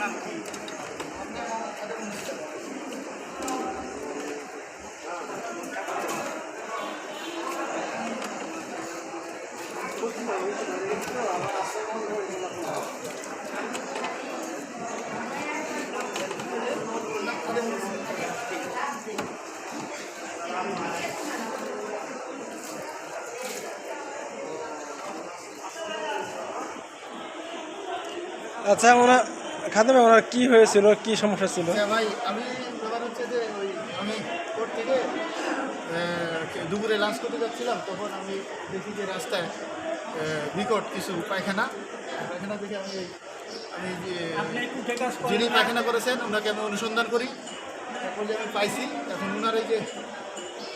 নাম কি? আচ্ছা ওনার খাদেমে ওনার কি হয়েছিল? কি সমস্যা ছিল? আচ্ছা ভাই আমি ব্যাপার হচ্ছে যে ওই আমি কোর্ট থেকে দুপুরে লাঞ্চ করতে যাচ্ছিলাম তখন আমি দেখি যে রাস্তায় বিকট কিছু পায়খানা। পায়খানা দেখে আমি আমি যে যিনি পায়খানা করেছেন ওনাকে আমি অনুসন্ধান করি। তারপর যে আমি পাইছি এখন ওনার এই যে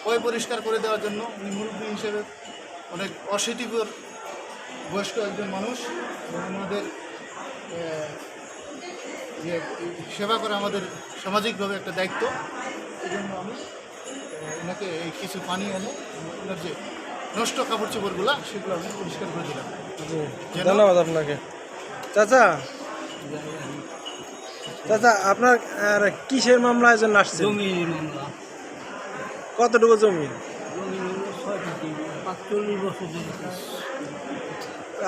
পয় পরিষ্কার করে দেওয়ার জন্য উনি মুরব্বী হিসেবে অনেক অশীতিকর বয়স্ক একজন মানুষ এবং ওনাদের যে সেবা করা আমাদের সামাজিকভাবে একটা দায়িত্ব। এই জন্য আমি ওনাকে এই কিছু পানি এনে ওনার যে নষ্ট কাপড় চোপড়গুলো সেগুলো আমি পরিষ্কার করে দিলাম। ধন্যবাদ আপনাকে। চাচা চাচা আপনার আর কিসের মামলায় জন্য আসছেন? জমি? কতটুকু জমি।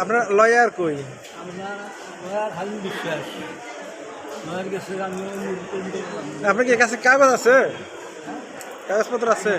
আপনার লয়ার কই? আমরা লয়ার হালিম বিশ্বাস। আপনার কি কাছে কাগজ আছে? কাগজপত্র আছে?